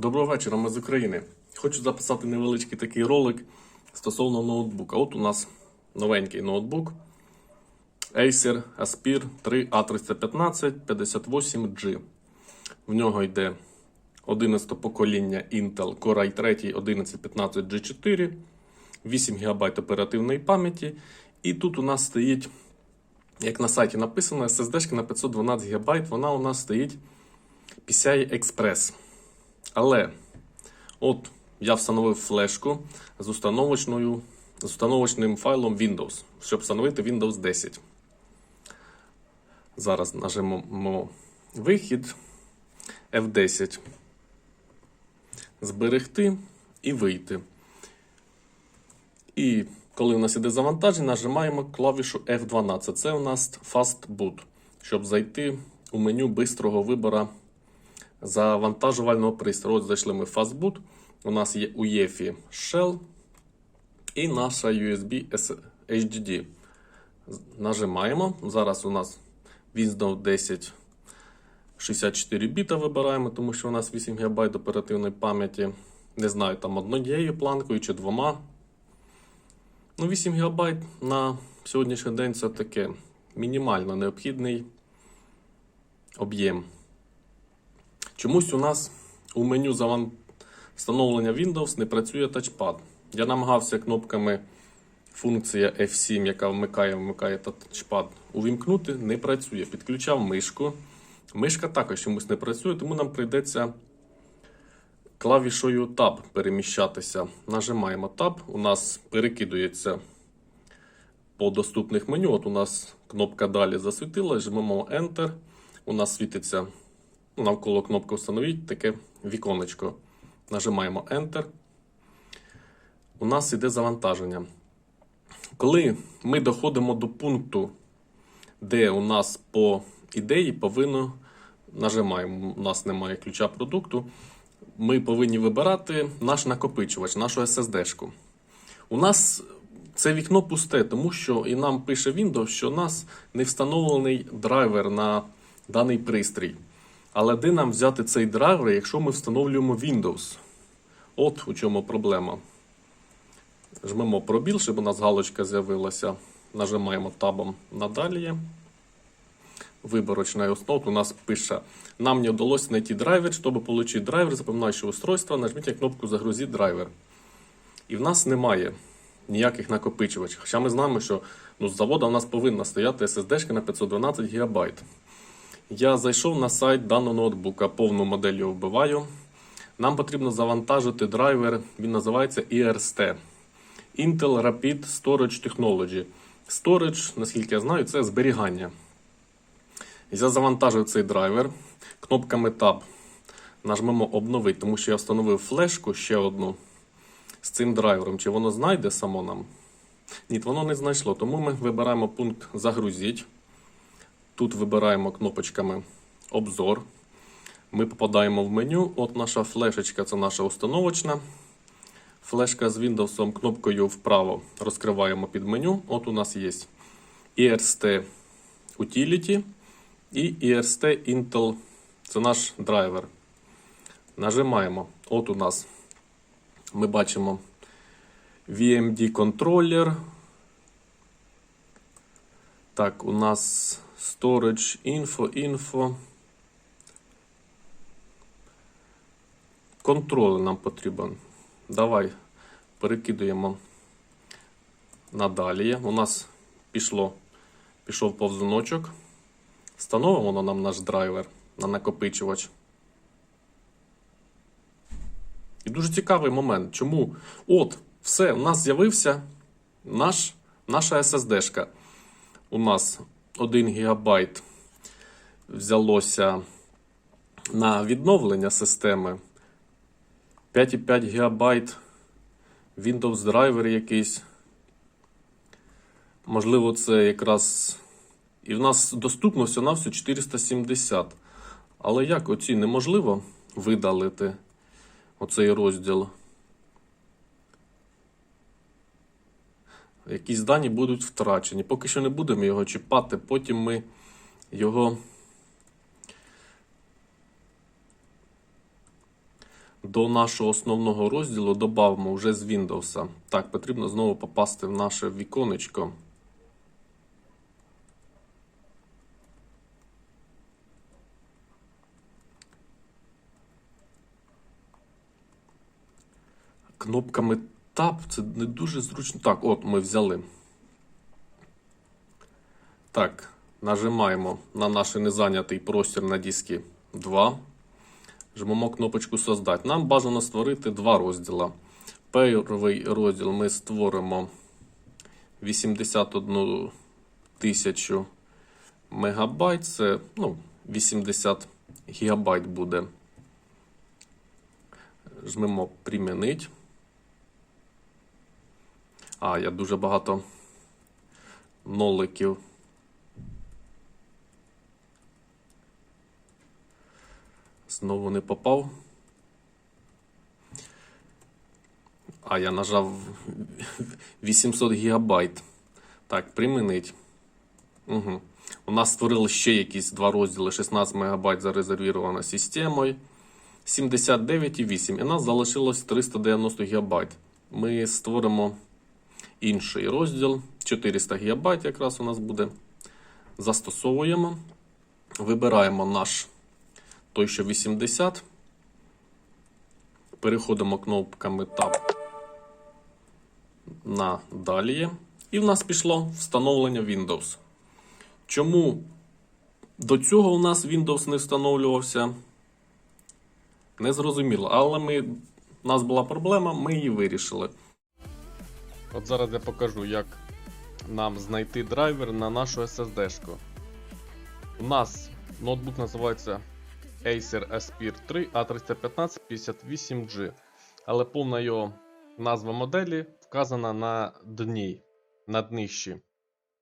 Доброго вечора, ми з України. Хочу записати невеличкий такий ролик стосовно ноутбука. От у нас новенький ноутбук Acer Aspir 3A315 58G. В нього йде 11 покоління Intel Core i3 1115G4, 8 ГБ оперативної пам'яті. І тут у нас стоїть, як на сайті написано, SSD на 512 ГБ. Вона у нас стоїть PCI Express. Але от я встановив флешку з установочною, з установочним файлом Windows, щоб встановити Windows 10. Зараз нажмемо вихід F10. Зберегти і вийти. І коли у нас іде завантаження, нажимаємо клавішу F12. Це у нас Fast Boot, щоб зайти у меню бистрого вибору завантажувального пристрою. От зайшли ми в Fastboot. У нас є UEFI Shell і наша USB HDD. Нажимаємо. Зараз у нас Windows 10 64 біта вибираємо, тому що у нас 8 ГБ оперативної пам'яті. Не знаю, там однією планкою чи двома. Ну, 8 ГБ на сьогоднішній день це таке мінімально необхідний об'єм. Чомусь у нас у меню встановлення Windows не працює тачпад. Я намагався кнопками функція F7, яка вмикає, вмикає тачпад, увімкнути, не працює. Підключав мишку. Мишка також чомусь не працює, тому нам прийдеться клавішою Tab переміщатися. Нажимаємо Tab, у нас перекидується по доступних меню. От у нас кнопка далі засвітила, жмемо Enter. У нас світиться навколо кнопки Встановіть таке віконечко. Нажимаємо Enter. У нас іде завантаження. Коли ми доходимо до пункту, де у нас по ідеї повинно нажимаємо, у нас немає ключа продукту. Ми повинні вибирати наш накопичувач, нашу SSD-шку. У нас це вікно пусте, тому що і нам пише Windows, що у нас не встановлений драйвер на даний пристрій. Але де нам взяти цей драйвер, якщо ми встановлюємо Windows? От у чому проблема. Жмемо пробіл, щоб у нас галочка з'явилася. Нажимаємо табом надалі. Виборочная основа у нас пише, нам не удалось найти драйвер, чтобы получить драйвер запоминающего устройства, нажмите кнопку «Загрузить драйвер». І в нас немає ніяких накопичувачів. Хоча ми знаємо, що ну, з заводу у нас повинна стояти SSD на 512 ГБ. Я зайшов на сайт даного ноутбука, повну модель його вбиваю. Нам потрібно завантажити драйвер, він називається ERST. Intel Rapid Storage Technology. Storage, наскільки я знаю, це зберігання. Я завантажив цей драйвер кнопками Tab. Нажмемо обновити, тому що я встановив флешку ще одну з цим драйвером. Чи воно знайде само нам? Ні, воно не знайшло. Тому ми вибираємо пункт Загрузіть. Тут вибираємо кнопочками Обзор. Ми попадаємо в меню. От наша флешечка це наша установочна. Флешка з Windows кнопкою вправо розкриваємо під меню. От у нас є ERST Utility і ERST Intel. Це наш драйвер. Нажимаємо. От у нас ми бачимо VMD контролер. Так, у нас Storage Info, Info. Контролер нам потрібен. Давай перекидуємо надалі. У нас пішло, пішов повзуночок. Встановимо нам наш драйвер на накопичувач. І дуже цікавий момент. Чому? От, все, у нас з'явився наш, наша SSD-шка. У нас 1 ГБ взялося на відновлення системи. 5,5 ГБ Windows драйвер якийсь. Можливо, це якраз. І в нас доступно всього на все 470. Але як оці неможливо видалити оцей розділ? Якісь дані будуть втрачені. Поки що не будемо його чіпати, потім ми його до нашого основного розділу додамо вже з Windows. Так, потрібно знову попасти в наше віконечко. Кнопками Tab це не дуже зручно. Так, от ми взяли. Так, нажимаємо на наш незайнятий простір на дискі 2. Жмемо кнопочку Создать. Нам бажано створити два розділа. Перший розділ ми створимо 81 тисячу мегабайт. Це ну, 80 гігабайт буде. Жмемо примінить. А, я дуже багато ноликів. Знову не попав. А, я нажав 800 гігабайт. Так, примінить. Угу. У нас створили ще якісь два розділи. 16 МБ зарезервовано системою. 79,8. І нас залишилось 390 ГБ. Ми створимо інший розділ. 400 ГБ якраз у нас буде. Застосовуємо. Вибираємо наш той, що 80. Переходимо кнопками Tab на далі. І в нас пішло встановлення Windows. Чому до цього у нас Windows не встановлювався? Не зрозуміло. Але ми, у нас була проблема, ми її вирішили. От зараз я покажу, як нам знайти драйвер на нашу SSD-шку. У нас ноутбук називається Acer Aspire 3 A315 58G. Але повна його назва моделі вказана на дні, на днищі.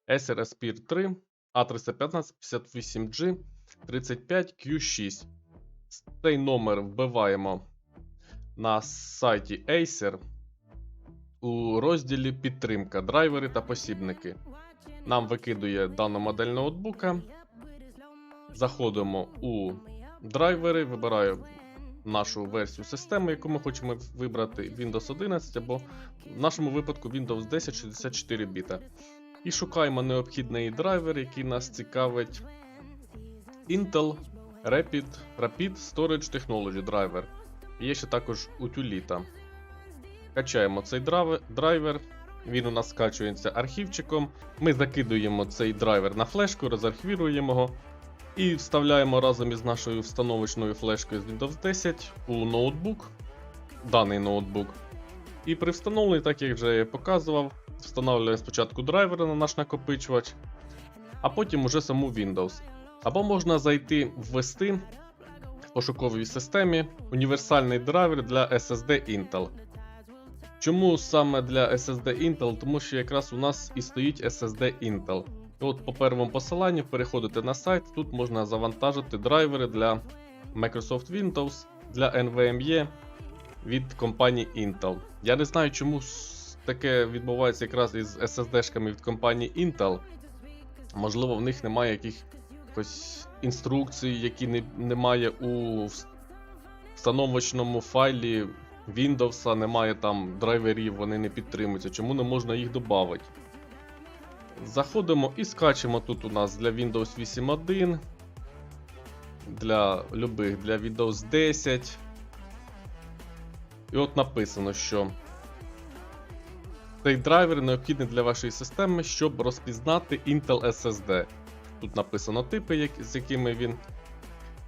Acer Aspire 3 A315 58G 35Q6. Цей номер вбиваємо на сайті Acer у розділі Підтримка, драйвери та посібники. Нам викидує дану модель ноутбука. Заходимо у драйвери, вибираю нашу версію системи, яку ми хочемо вибрати Windows 11 або в нашому випадку Windows 10 64 біта. І шукаємо необхідний драйвер, який нас цікавить. Intel Rapid, Rapid Storage Technology драйвер. Є ще також утюліта. Качаємо цей драйвер- драйвер. Він у нас скачується архівчиком. Ми закидуємо цей драйвер на флешку, розархівіруємо його. І вставляємо разом із нашою встановочною флешкою з Windows 10 у ноутбук, даний ноутбук. І при встановленні, так як вже я показував, встановлює спочатку драйвери на наш накопичувач, а потім уже саму Windows. Або можна зайти ввести в пошуковій системі універсальний драйвер для SSD Intel. Чому саме для SSD Intel? Тому що якраз у нас і стоїть SSD Intel. От по первому посиланню переходите на сайт, тут можна завантажити драйвери для Microsoft Windows, для NVMe від компанії Intel. Я не знаю, чому таке відбувається якраз із SSD-шками від компанії Intel. Можливо, в них немає якихось інструкцій, які не, немає у встановочному файлі Windows, немає там драйверів, вони не підтримуються. Чому не можна їх додати? Заходимо і скачемо тут у нас для Windows 8.1, для любих, для Windows 10. І от написано, що цей драйвер необхідний для вашої системи, щоб розпізнати Intel SSD. Тут написано типи, як, з якими він.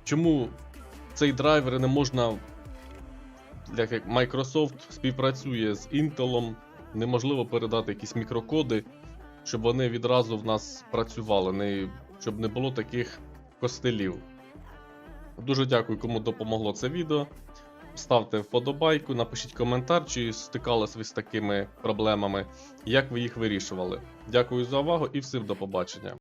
Чому цей драйвер не можна, як Microsoft співпрацює з Intel, неможливо передати якісь мікрокоди щоб вони відразу в нас працювали, не, щоб не було таких костелів. Дуже дякую, кому допомогло це відео. Ставте вподобайку, напишіть коментар, чи стикалися ви з такими проблемами, як ви їх вирішували. Дякую за увагу і всім до побачення.